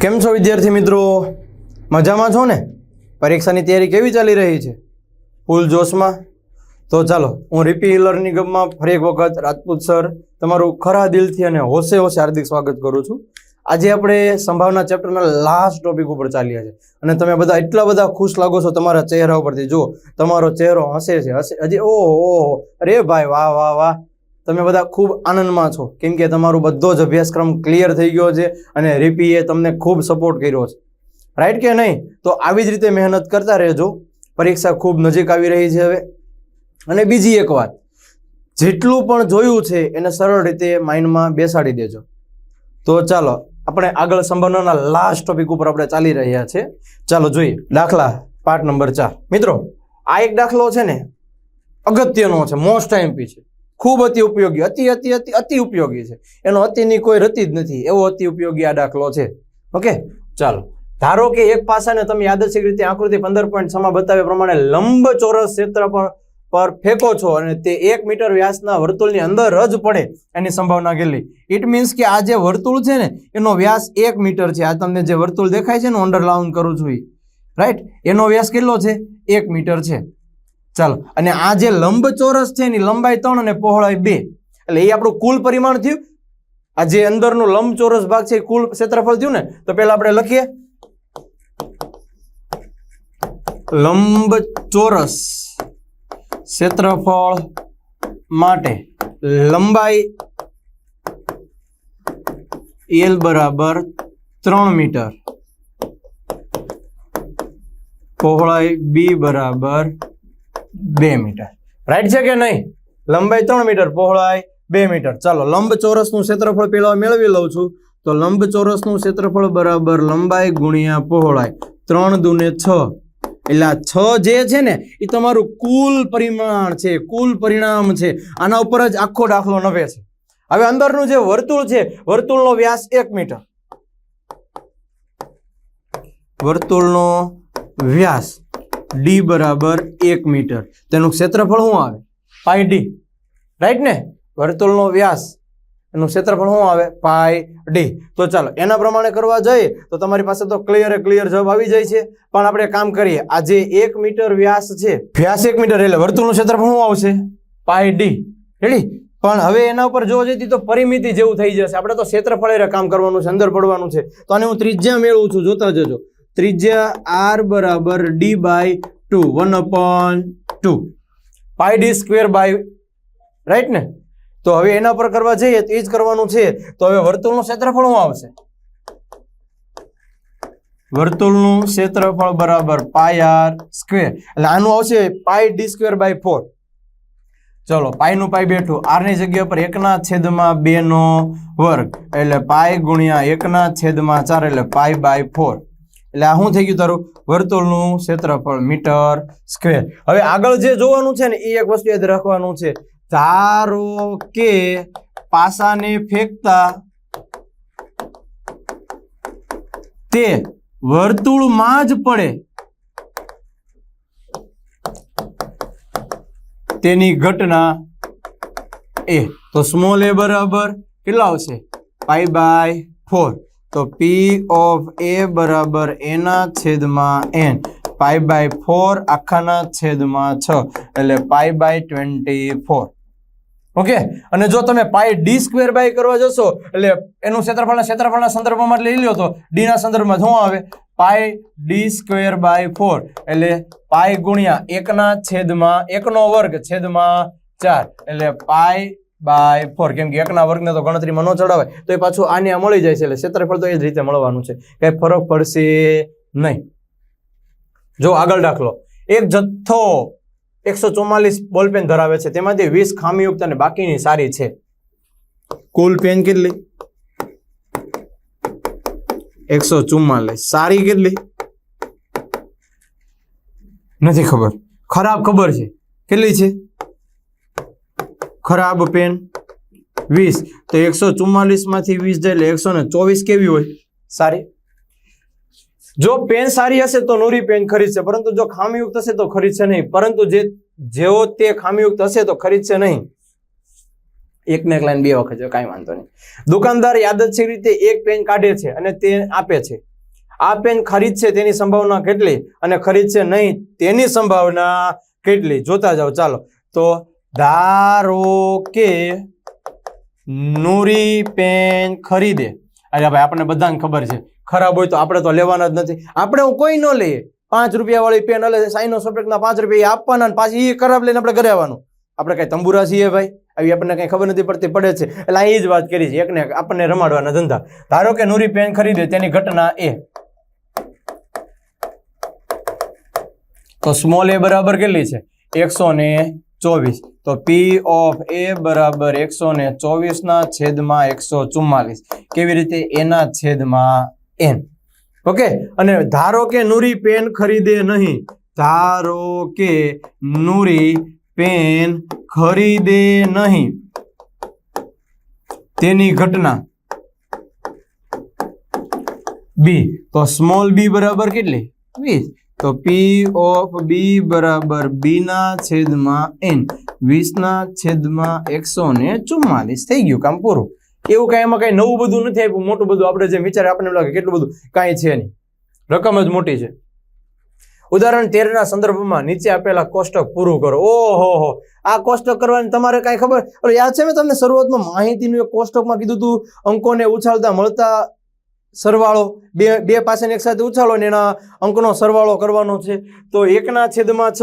કેમ છો વિદ્યાર્થી મિત્રો? મજામાં છો ને? પરીક્ષાની તૈયારી કેવી ચાલી રહી છે? ફૂલ જોશમાં? તો ચાલો, હું રીપી હિલરની ગમમાં ફરી એક વખત રાજપૂત સર તમારું ખરા દિલથી અને હોશે હોશે હાર્દિક સ્વાગત કરું છું. આજે આપણે સંભાવના ચેપ્ટરના લાસ્ટ ટોપિક ઉપર ચાલ્યા છે. અને તમે બધા એટલા બધા ખુશ લાગો છો તમારા ચહેરા ઉપરથી. જો તમારો ચહેરો હસે છે, હસે હજી ઓહો ઓહો. અરે ભાઈ, વાહ વાહ વાહ. તમે બધા ખૂબ આનંદમાં છો. કેમ કે તમારો બધો જ અભ્યાસક્રમ ક્લિયર થઈ ગયો છે અને રીપીએ તમને ખૂબ સપોર્ટ કર્યો છે. રાઈટ કે નહીં? તો આવી જ રીતે મહેનત કરતા રહેજો. પરીક્ષા ખૂબ નજીક આવી રહી છે હવે. અને બીજી એક વાત. જેટલું પણ જોયું છે એને સરળ રીતે માઇન્ડમાં બેસાડી દેજો. તો ચાલો, આપણે આગળ સંભાવનાના લાસ્ટ ટોપિક ઉપર આપણે ચાલી રહ્યા છે. ચાલો જોઈએ. દાખલા પાર્ટ નંબર ચાર. મિત્રો, આ એક દાખલો છે ને અગત્યનો છે મોસ્ટ આઈએમપી છે. ખૂબ અતિ ઉપયોગી, અતિ અતિ અતિ અતિ ઉપયોગી છે. એનો અતિની કોઈ રતી જ નથી, એવો અતિ ઉપયોગી આ દાખલો છે. ઓકે? ચાલો. ધારો કે એક પાસાને તમે યાદચ્છિક રીતે આકૃતિ પંદર પોઈન્ટ છમાં બતાવ્યા પ્રમાણે લંબ ચોરસ ક્ષેત્ર પર પર ફેંકો છો અને તે એક મીટર વ્યાસના વર્તુળની અંદર જ પડે એની સંભાવના કેટલી? ઇટ મીન્સ કે આ જે વર્તુળ છે ને, એનો વ્યાસ એક મીટર છે. આ તમને જે વર્તુળ દેખાય છે ને અંડરલાઉન કરું છું રાઈટ એનો વ્યાસ કેટલો છે? એક મીટર છે. ચાલો, અને આ જે લંબ ચોરસ છે એની લંબાઈ ત્રણ અને પહોળાઈ બે. એટલે એ આપણું કુલ પરિમાણ થયું. આ જે અંદરનું લંબ ચોરસ ભાગ છે એ કુલ ક્ષેત્રફળ થયું ને, તો પહેલા આપણે લખીએ. લંબ ચોરસ ક્ષેત્રફળ માટે લંબાઈ એલ બરાબર ત્રણ મીટર. પહોળાઈ બી બરાબર બે મીટર. રાઈટ છે કે નહીં? લંબાઈ ત્રણ મીટર, પહોળાઈ બે મીટર. ચાલો લંબ ચોરસનું ક્ષેત્રફળ પેલા મેળવી લઉં છું. તો લંબ ચોરસનું ક્ષેત્રફળ બરાબર લંબાઈ ગુણ્યા પહોળાઈ. ત્રણ દુને છ. એટલે આ છ જે છે ને, એ તમારું કુલ પરિમાણ છે, કુલ પરિણામ છે. આના ઉપર જ આખો દાખલો નવે છે. હવે અંદરનું જે વર્તુળ છે, વર્તુળનો વ્યાસ એક મીટર. વર્તુળનો વ્યાસ ડી બરાબર એક મીટર. તેનું ક્ષેત્રફળ શું આવે? પાય ડી રાઈટ ને? વર્તુળનો વ્યાસ. એનું ક્ષેત્રફળ શું આવે? પાય ડી તો ચાલો, એના પ્રમાણે કરવા જઈએ, તો તમારી પાસે તો ક્લિયર ક્લિયર જવાબ આવી જાય છે. પણ આપણે કામ કરીએ, આ જે એક મીટર વ્યાસ છે, વ્યાસ એક મીટર એટલે વર્તુળનું ક્ષેત્રફળ શું આવશે? પાય ડી રેડી પણ હવે એના ઉપર જોવા જઈએ તો પરિમિતિ જેવું થઈ જશે. આપણે તો ક્ષેત્રફળે કામ કરવાનું છે, અંદર પડવાનું છે. તો આને હું ત્રિજ્યા મેળવું છું, જોતા જજો. ત્રિજ્યા આર બરાબર D by two one upon two pi D square by right ને? તો હવે એના પર કરવા જઈએ તો એ જ કરવાનું છે. તો હવે વર્તુળનું ક્ષેત્રફળ શું આવશે? વર્તુળનું ક્ષેત્રફળ બરાબર પાય આર સ્ક્વેર એટલે આનું આવશે pi D square by four ચલો પાયનું પાય બેઠું આરની જગ્યા પર એકના છેદમાં બે નો વર્ગ. એટલે પાય ગુણ્યા એકના છેદમાં ચાર, એટલે પાય બાય ફોર એટલે આ શું થઈ ગયું તારું? વર્તુળનું ક્ષેત્રફળ, મીટર, સ્ક્વેર. હવે આગળ જે જોવાનું છે ને એ એક વસ્તુ યાદ રાખવાનું છે. ધારો કે પાસાને ફેંકતા તે વર્તુળમાં જ પડે. તેની ઘટના એ. તો સ્મોલ એ બરાબર કેટલા આવશે? પાઈ બાય ફોર તો પી ઓફ એ બરાબર એના છેદમાં એન પાઈ બાય ફોર આખાના છેદમાં છ. એટલે pi by twenty four okay અને જો તમે પાય ડી સ્ક્વેર બાય કરવા જશો, એટલે એનું ક્ષેત્રફળના ક્ષેત્રફળના સંદર્ભમાં લઈ લ્યો તો ડીના સંદર્ભમાં શું આવે? Pi D square by four એટલે પાય ગુણ્યા એકના છેદમાં, એકનો વર્ગ છેદમાં ચાર. એટલે પાઈ બાય ફોર કેમ કે એકના વર્ગને તો ગણતરીમાં ન ચડાવે તો એ પાછું આને મળી જાય છે એટલે ક્ષેત્રફળ તો એ જ રીતે મળવાનું છે. કઈ ફરક પડશે નહીં. જો આગળ દાખલો. એક જથ્થો એકસો ચુમ્માલીસ બોલપેન ધરાવે છે. તેમાંથી વીસ ખામીયુક્ત અને બાકીની સારી છે. કુલ પેન કેટલી? એકસો ચુમ્માલીસ સારી કેટલી? નથી ખબર. ખરાબ ખબર છે. કેટલી છે? ખરાબ પેન વીસ. તો એકસો ચુમ્માલીસમાંથી વીસ જાય એટલે એકસો ને ચોવીસ કેવી હોય? સારી. જો પેન સારી હશે તો નૂરી પેન ખરીદશે પરંતુ જો ખામીયુક્ત હશે તો ખરીદશે નહીં. પરંતુ જે, જેવો તે ખામીયુક્ત હશે તો ખરીદશે નહીં. એક ને લાઈન બે વખત કાંઈ વાંધો નહીં. દુકાનદાર યાદચ્છિક રીતે એક પેન કાઢે છે અને તે આપે છે. આ પેન ખરીદશે તેની સંભાવના કેટલી? અને ખરીદશે નહીં, તેની સંભાવના કેટલી? જોતા જાઓ, ચાલો. તો ધારો કે નૂરી પેન ખરીદે. અરે ભાઈ, આપણને બધાને ખબર છે. ખરાબ હોય તો આપણે તો લેવાના જ નથી. આપણે હું કોઈ ન લઈએ. પાંચ રૂપિયા વાળી પેન અલે સાઈનો સબ્જેક્ટના પાંચ રૂપિયા આપવાના અને પાછી એ ખરાબ લઈને આપણે ઘરે આવવાનું. આપણે કાંઈ તંબુરા છીએ ભાઈ? આવી આપણને કાંઈ ખબર નથી પડતી, પડે છે. એટલે એ જ વાત કરી છે. એકને એક આપણને રમાડવાના ધંધા. ધારો કે નૂરી પેન ખરીદે, તેની ઘટના એ. તો સ્મોલ એ બરાબર કેટલી છે? એકસો ને ચોવીસ. તો પી ઓફ એ બરાબર એકસો ને ચોવીસના છેદમાં એકસો ચુમ્માલીસ કેવી રીતે? એના છેદમાં એન ઓકે અને ધારો કે નૂરી પેન ખરીદે નહીં, ધારો કે નૂરી પેન ખરીદે નહીં. તેની ઘટના. બી તો સ્મોલ બી બરાબર કેટલી? વીસ. તો પી ઓફ બી બરાબર બી ના છેદમાં એન વીસના છેદમાં એકસો ને ચુમ્માલીસ થઈ ગયું કામ પૂરું. એવું કાંઈ એમાં કાંઈ નવું બધું નથી આપ્યું, મોટું બધું આપણે જે વિચારે આપણને લાગે કેટલું બધું કાંઈ છે નહીં. રકમ જ મોટી છે. ઉદાહરણ તેરના સંદર્ભમાં નીચે આપેલા કોષ્ટક પૂરું કરો. ઓહો હો, આ કોષ્ટક કરવાની તમારે કાંઈ ખબર? યાદ છે મેં તમને શરૂઆતમાં માહિતીનું એક કોષ્ટકમાં કીધું હતું, અંકોને ઉછાળતા મળતા સરવાળો, બે બે પાસેને એક સાથે ઉછાળો ને એના અંકનો સરવાળો કરવાનો છે. તો એકના છેદમાં છ,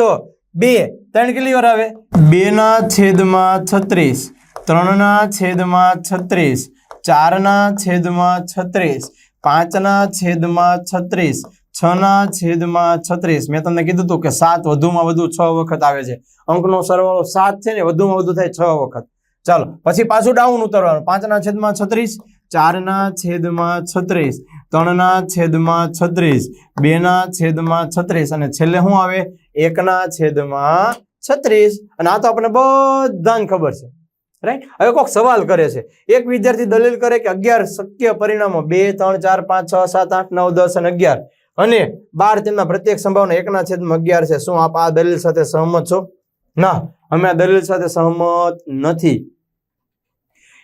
બે, ત્રણ કેટલી વાર આવે? બેના છેદમાં છત્રીસ, ત્રણના છેદમાં છત્રીસ, ચારના છેદમાં છત્રીસ, પાંચના છેદમાં છત્રીસ, છના છેદમાં છત્રીસ. મેં તમને કીધું હતું કે સાત વધુમાં વધુ છ વખત આવે છે. અંકનો સરવાળો સાત છે ને વધુમાં વધુ થાય છ વખત. ચાલો, પછી પાછું ડાઉન ઉતરવાનું. પાંચના છેદમાં છત્રીસ ચારના છેદમાં છત્રીસ, ત્રણના છેદમાં છત્રીસ, બેના છેદમાં છત્રીસ અને છેલ્લે શું આવે? એકના છેદમાં છત્રીસ. અને આ તો આપણને બધાને ખબર છે. રાઈટ હવે કોઈક સવાલ કરે છે. એક વિદ્યાર્થી દલીલ કરે કે અગિયાર શક્ય પરિણામો. બે, ત્રણ, ચાર, પાંચ, છ, સાત, આઠ, નવ, દસ અને અગિયાર. અને બાર તેમના પ્રત્યેક સંભાવના એકના છેદમાં અગિયાર છે. શું આપ આ દલીલ સાથે સહમત છો? ના, અમે આ દલીલ સાથે સહમત નથી.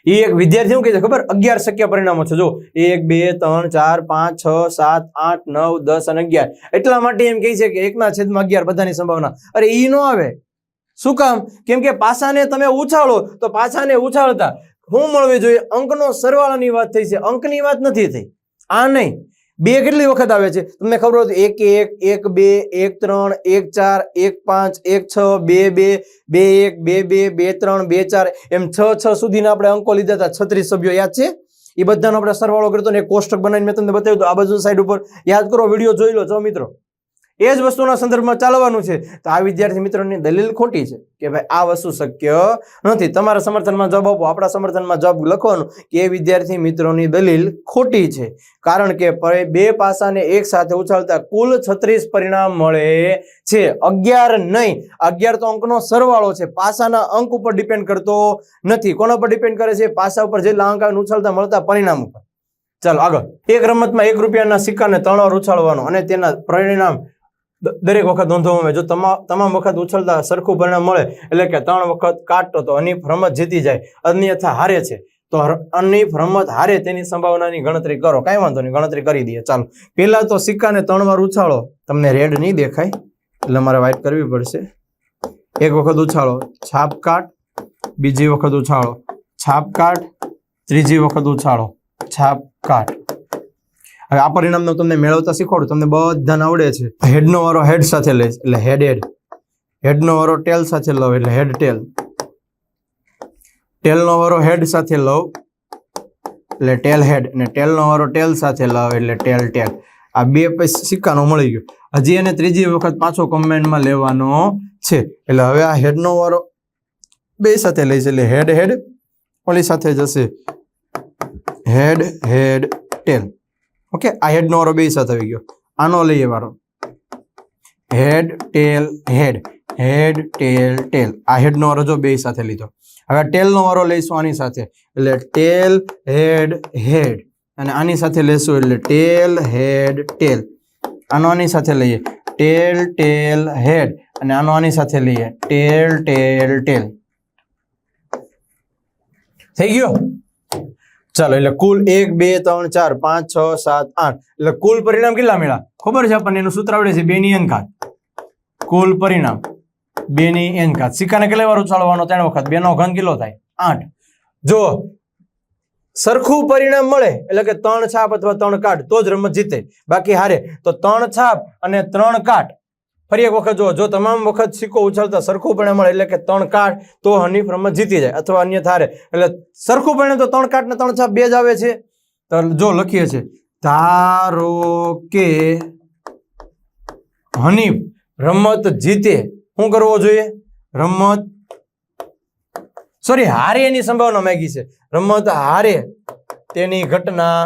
એ એક વિદ્યાર્થી શું કહે છે ખબર? અગિયાર શક્ય પરિણામો છે. જો એક, બે, ત્રણ, ચાર, પાંચ, છ, સાત, આઠ, નવ, દસ અને અગિયાર. એટલા માટે એમ કહે છે કે એકના છેદમાં અગિયાર બધાની સંભાવના. અરે ઈ નો આવે. શું કામ? કેમ કે પાસાને તમે ઉછાળો, તો પાસાને ઉછાળતા. હું મળવી જોઈએ અંકનો સરવાળાની વાત થઈ છે. અંકની વાત નથી થઈ. આ નહીં. બે કેટલી વખત આવે છે? તમને ખબર હોય તો એક એક એક, બે, એક, ત્રણ, એક, ચાર, એક, પાંચ, એક, છ, બે બે બે, એક, બે બે બે, ત્રણ, બે, ચાર, એમ છ છ સુધીના આપણે અંકો લીધા હતા. છત્રીસ સભ્યો યાદ છે? એ બધાનો આપણે સરવાળો કર્યો હતો ને કોષ્ટક બનાવીને મેં તમને બતાવ્યું હતું. આ બાજુ સાઈડ ઉપર યાદ કરો, વીડિયો જોઈ લો. છો મિત્રો એ જ વસ્તુના સંદર્ભમાં ચાલવાનું છે. તો આ વિદ્યાર્થી મિત્રોની દલીલ ખોટી છે કે ભાઈ આ વસ્તુ શક્ય નથી. તમારા સમર્થનમાં જવાબ આપો, આપણા સમર્થનમાં જવાબ લખવાનું કે એ વિદ્યાર્થી મિત્રોની દલીલ ખોટી છે. કારણ કે બે પાસાને એક સાથે ઉછાળતા કુલ છત્રીસ પરિણામ મળે છે. અગિયાર નહીં. અગિયાર તો અંકનો સરવાળો છે. પાસાના અંક ઉપર ડિપેન્ડ કરતો નથી. કોના પર ડિપેન્ડ કરે છે? પાસા ઉપર જેટલા અંક આવે ઉછાળતા મળતા પરિણામ ઉપર. ચાલો આગળ. એક રમતમાં એક રૂપિયાના સિક્કાને ત્રણ વાર ઉછાળવાનો અને તેના પરિણામ દરેક વખત નોંધવામાં જો તમામ તમામ વખત ઉછળતા સરખું પરિણામ મળે, એટલે કે ત્રણ વખત કાટતો તો અનીફ રમત જીતી જાય, અન્યથા હારે છે, તો અનીફ રમત હારે તેની સંભાવનાની ગણતરી કરો. કાંઈ વાંધો નહીં, ગણતરી કરી દઈએ. ચાલો. પહેલાં તો સિક્કાને ત્રણ વાર ઉછાળો. તમને રેડ નહીં દેખાય, એટલે મારે વાઇટ કરવી પડશે. એક વખત ઉછાળો. છાપ કાટ. બીજી વખત ઉછાળો. છાપ કાટ. ત્રીજી વખત ઉછાળો. છાપ કાટ. હવે આ પરિણામનો તમને મેળવતા શીખવાડું, તમને બધાને આવડે છે. હેડનો વારો હેડ સાથે લે, એટલે હેડ હેડ. હેડનો વારો ટેલ સાથે લવ એટલે હેડ ટેલ. ટેલનો વારો હેડ સાથે લવ એટલે ટેલ હેડ. અને ટેલનો વારો ટેલ સાથે લવ, એટલે ટેલ ટેલ. આ બે સિક્કાનો મળી ગયો. હજી એને ત્રીજી વખત પાછો કમેન્ટમાં લેવાનો છે. એટલે હવે આ હેડનો વારો બે સાથે લઈશ એટલે હેડ હેડ, ઓલી સાથે જશે. હેડ હેડ ટેલ. ઓકે આ હેડનો વારો બે સાથે આવી ગયો. આનો લઈએ વારો. Head tail head head tail tail આ હેડનો વારો જો બે સાથે લીધો. હવે ટેલનો વારો લઈશું આની સાથે. એટલે ટેલ હેડ હેડ અને આની સાથે લેશું એટલે ટેલ હેડ ટેલ આનો આની સાથે લઈએ. ટેલ ટેલ હેડ અને આનો આની સાથે લઈએ. ટેલ ટેલ ટેલ થઈ ગયો? ચાલો, એટલે કુલ એક, બે, ત્રણ, ચાર, પાંચ, છ, સાત, આઠ. એટલે કુલ પરિણામ કેટલા મળ્યા? ખબર છે આપણને, એનું સૂત્ર આવડે છે બે ની અંકાત કુલ પરિણામ બે ની અંકાત સિક્કાને કેટલા વાર ઉછાળવાનો ત્રણ વખત. બે નો ઘન કિલો થાય? આઠ. જો, સરખું પરિણામ મળે, એટલે કે ત્રણ છાપ અથવા ત્રણ કાટ, તો જ રમત જીતે. બાકી હારે, તો ત્રણ છાપ અને ત્રણ કાટ. ફરી એક વખત જો જો તમામ વખત સિક્કો ઉછાળતા સરખું પરિણામ મળે એટલે કે ત્રણ કાટ તો હનીફ રમત જીતી જાય અથવા અન્ય થારે. એટલે સરખું પરિણામ તો ત્રણ કાટ ને ત્રણ છાપ બે જ આવે છે. તો જો લખીએ છે, ધારો કે હનીફ રમત જીતે, શું કરવો જોઈએ? રમત સોરી હારે એની સંભાવના માંગી છે. રમત હારે તેની ઘટના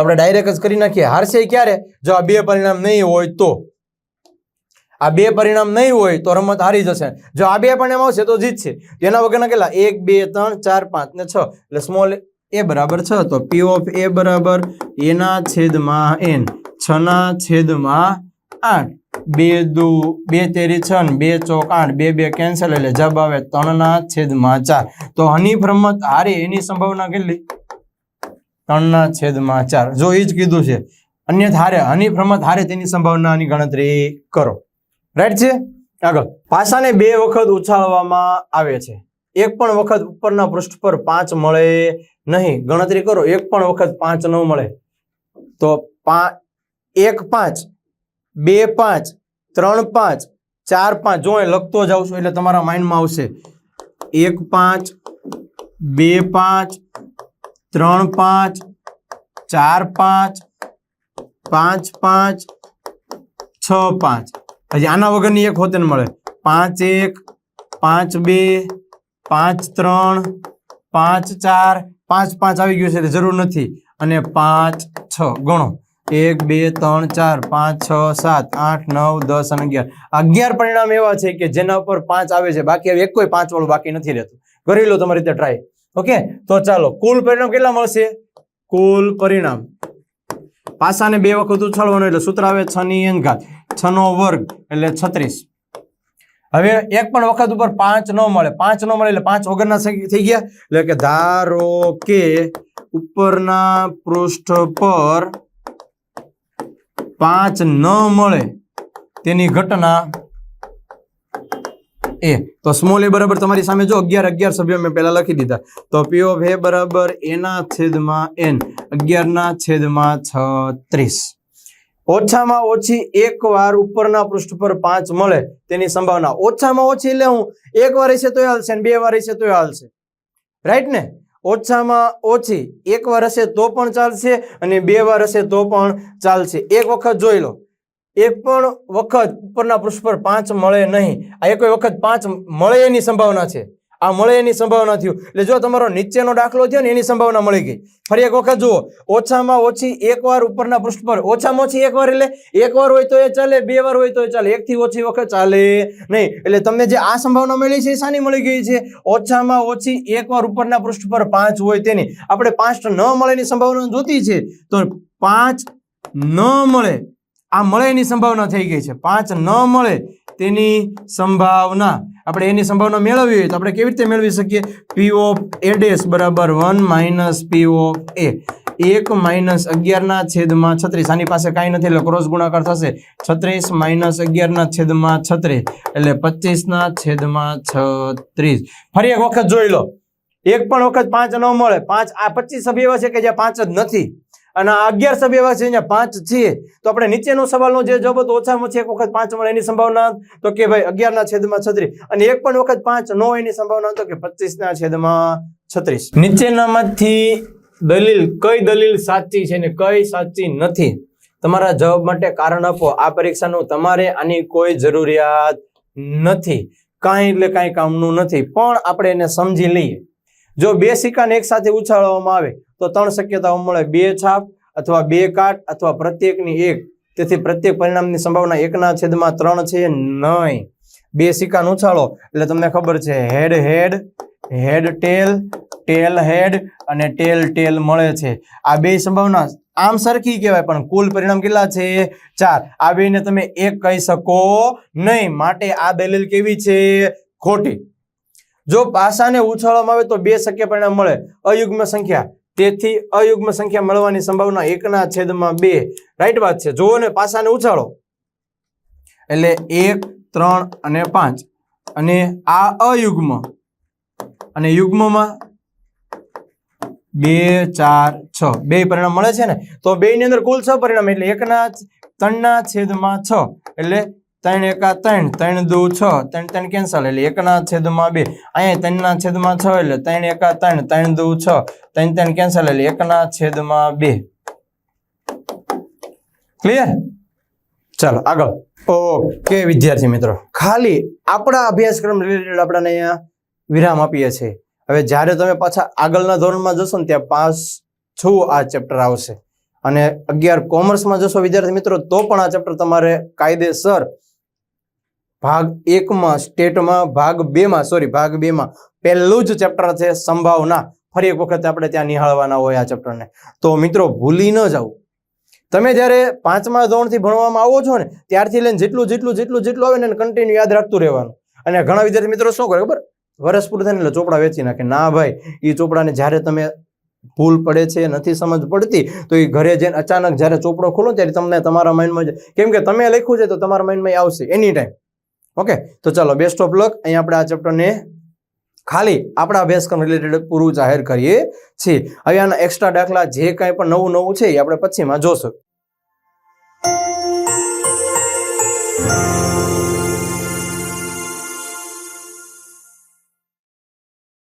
આપણે ડાયરેક્ટ જ કરી નાખીએ. હારશે ક્યારે? જો આ બે પરિણામ નહીં હોય તો. આ બે પરિણામ નહીં હોય તો રમત હારી જશે. જો આ બે પરિણામ આવશે તો જીતશે. એના વગરના કેટલા? એક, બે, ત્રણ, ચાર, પાંચ ને છ. એટલે સ્મોલ એ બરાબર છ. તો પી ઓફ એ બરાબર એના છેદમાં એન છ ના છેદમાં આઠ. બે દુ, બે તેરી છ બે ચોક આઠ. બે બે કેન્સલ એટલે જવાબ આવે ત્રણ ના છેદમાં ચાર. તો હનીફ રમત હારે એની સંભાવના કેટલી? ત્રણના છેદમાં ચાર. જો એ જ કીધું છે, અન્યથા હારે હનીફ રમત હારે તેની સંભાવનાની ગણતરી કરો. રાઈટ છે? આગળ. પાસાને બે વખત ઉછાળવામાં આવે છે. એક પણ વખત ઉપરના પૃષ્ઠ પર પાંચ મળે નહીં. ગણતરી કરો. એક પણ વખત પાંચ ન મળે. તો એક પાંચ, બે પાંચ, ત્રણ પાંચ, ચાર પાંચ. જો લખતો જાઉં છું એટલે તમારા માઇન્ડમાં આવશે. એક પાંચ, બે પાંચ ત્રણ પાંચ, ચાર પાંચ પાંચ પાંચ, છ પાંચ. હજી આના વગરની એક હોતે મળે. પાંચ એક, પાંચ બે, પાંચ ત્રણ, પાંચ ચાર. પાંચ પાંચ આવી ગયું છે એટલે જરૂર નથી. અને પાંચ છ ગણો. એક, બે, ત્રણ, ચાર, પાંચ, છ, સાત, આઠ, નવ, દસ અને અગિયાર. અગિયાર પરિણામ એવા છે કે જેના ઉપર પાંચ આવે છે. બાકી એક કોઈ પાંચ વાળું બાકી નથી રહેતું. કરી લો તમારી રીતે ટ્રાય ઓકે? તો ચાલો, કુલ પરિણામ કેટલા મળશે? કુલ પરિણામ. પાસાને બે વખત ઉછાળવાનું એટલે સૂત્ર આવે છ ની ઘાત છ નો વર્ગ એટલે છત્રીસ. હવે એક પણ વખત ઉપર પાંચ ન મળે. પાંચ ન મળે એટલે પાંચ વગરના થઈ ગયા. એટલે કે ધારો કે ઉપરના પૃષ્ઠ પર પાંચ ન મળે, તેની ઘટના એ, તો સ્મોલ એ બરાબર તમારી સામે જો અગિયાર અગિયાર સભ્યો મેં પહેલા લખી દીધા. તો પી ઓફ એ બરાબર એના છેદમાં એન અગિયારના છેદમાં છત્રીસ. ઓછામાં ઓછી એક વાર ઉપરના પૃષ્ઠ પર પાંચ મળે તેની સંભાવના. ઓછામાં ઓછી એટલે હું એક વાર હશે તો હાલશે બે વાર હશે તો હાલશે. રાઈટ ને? ઓછામાં ઓછી એક વાર હશે તો પણ ચાલશે અને બે વાર હશે તો પણ ચાલશે. એક વખત જોઈ લો. એક પણ વખત ઉપરના પૃષ્ઠ પર પાંચ મળે નહીં. આ એક વખત પાંચ મળે એની સંભાવના છે. આ મળે એની સંભાવના થયું. એટલે જો તમારો નીચેનો દાખલો થયો ને એની સંભાવના મળી ગઈ. ફરી એક વખત જુઓ. ઓછામાં ઓછી એક વાર ઉપરના પૃષ્ઠ પર. ઓછામાં ઓછી એક વાર એટલે એક વાર હોય તો એ ચાલે, બે વાર હોય તો એ ચાલે. એકથી ઓછી વખત ચાલે નહીં. એટલે તમને જે આ સંભાવના મળી છે એ શાની મળી ગઈ છે? ઓછામાં ઓછી એક વાર ઉપરના પૃષ્ઠ પર પાંચ હોય તેની. આપણે પાંચ ન મળેની સંભાવના જોતી છે. તો પાંચ ન મળે. આ મળે એની સંભાવના થઈ ગઈ છે. પાંચ ન મળે તેની સંભાવના. આપણે એની સંભાવના મેળવવી હોય તો આપણે કેવી રીતે મેળવી શકીએ? પી ઓફ એ ડેશ બરાબર one minus P of A એક માઇનસ અગિયારના છેદમાં છત્રીસ. આની પાસે કાંઈ નથી એટલે ક્રોસ ગુણાકાર થશે. છત્રીસ માઇનસ અગિયારના છેદમાં છત્રીસ. એટલે પચીસના છેદમાં છત્રીસ. ફરી એક વખત જોઈ લો. એક પણ વખત પાંચ ન મળે. પાંચ, આ પચીસ સભ્ય એવા છે કે જ્યાં પાંચ જ નથી? અને અગિયાર સભ્ય એવા છે, અહીંયા પાંચ છે તો આપણે નીચેનો સવાલનો જે જવાબ હતો, ઓછામાં ઓછી એક વખત પાંચ મળે એની સંભાવના તો કે ભાઈ, અગિયારના છેદમાં છત્રીસ. અને એક પણ વખત પાંચ ન હોય એની સંભાવના તો કે પચીસના છેદમાં છત્રીસ. નીચેનામાંથી દલીલ કઈ દલીલ સાચી છે ને કઈ સાચી નથી? તમારા જવાબ માટે કારણ આપો. આ પરીક્ષાનું તમારે આની કોઈ જરૂરિયાત નથી. કાંઈ એટલે કાંઈ કામનું નથી. પણ આપણે એને સમજી લઈએ. જો બે સિક્કાને એક સાથે ઉછાળવામાં આવે, તો ત્રણ શક્યતાઓ મળે. બે છાપ અથવા બે કાટ અથવા પ્રત્યેકની એક. તેથી પ્રત્યેક પરિણામની સંભાવના એકના છેદમાં ત્રણ છે નહીં. બે સિક્કાને ઉછાળો. એટલે તમને ખબર છે હેડ હેડ હેડ ટેલ ટેલ હેડ અને ટેલ ટેલ મળે છે. આ બે સંભાવના આમ સરખી કહેવાય, પણ કુલ પરિણામ કેટલા છે? ચાર. આ બેને તમે એક કહી શકો નહીં. માટે આ દલીલ કેવી છે? ખોટી. જો પાસાને ઉછાળવામાં આવે તો બે શક્ય પરિણામ મળે. અયુગ્મ સંખ્યા. તેથી અયુગ્મ સંખ્યા મળવાની સંભાવના એકના છેદમાં બે. રાઈટ વાત છે. જુઓ ને પાસાને ઉછાળો. એટલે એક, ત્રણ અને પાંચ. અને આ અયુગ્મ. અને યુગ્મમાં બે, ચાર, છ. બે પરિણામ મળે છે ને? તો બે ની અંદર કુલ છ પરિણામ. એટલે એકના, ત્રણના છેદમાં છ. એટલે ત્રણ એકા ત્રણ ત્રણ દુ છ, ત્રણ ત્રણ કેન્સલ એટલે એકના છેદમાં બે. અહીંયા ત્રણના છેદમાં છ એટલે ત્રણ એકા ત્રણ ત્રણ દુ છ. ત્રણ ત્રણ કેન્સલ એટલે એકના છેદમાં બે. ક્લિયર ચાલો, આગળ. ઓકે, વિદ્યાર્થી મિત્રો. ખાલી આપણા અભ્યાસક્રમ રિલેટેડ આપણને અહીંયા વિરામ આપીએ છીએ હવે જ્યારે તમે પાછા આગળના ધોરણમાં જશો ને ત્યાં પાસ છું, આ ચેપ્ટર આવશે. અને અગિયાર કોમર્સમાં જશો વિદ્યાર્થી મિત્રો, તો પણ આ ચેપ્ટર તમારે કાયદેસર ભાગ એકમાં, સ્ટેટમાં, ભાગ બેમાં સોરી ભાગ બેમાં. પહેલું જ ચેપ્ટર છે સંભાવના. ફરી એક વખત આપણે ત્યાં નિહાળવાના હોય આ ચેપ્ટરને તો મિત્રો, ભૂલી ન જાઓ. તમે જ્યારે પાંચમા ધોરણથી ભણવામાં આવો છો ને, ત્યારથી લઈને જેટલું જેટલું જેટલું જેટલું આવે ને કન્ટિન્યુ યાદ રાખતું રહેવાનું. અને ઘણા વિદ્યાર્થી મિત્રો શું કરે ખબર? વરસ પૂરું થાય ને એટલે ચોપડા વેચી નાખે. ના ભાઈ એ ચોપડાને જ્યારે તમે ભૂલ પડે છે, નથી સમજ પડતી, તો એ ઘરે જઈને અચાનક જ્યારે ચોપડો ખોલો ત્યારે તમને તમારા માઇન્ડમાં કેમ કે તમે લખ્યું છે તો તમારા માઇન્ડમાં આવશે એની ટાઈમ ઓકે, તો ચાલો બેસ્ટ ઓફ લક અહીંયા આપણે આ ચેપ્ટરને ખાલી આપણા અભ્યાસક્રમ રિલેટેડ પૂરું જાહેર કરીએ છીએ. હવે આના એક્સ્ટ્રા દાખલા જે કાંઈ પણ નવું નવું છે એ આપણે પછીમાં જોશું.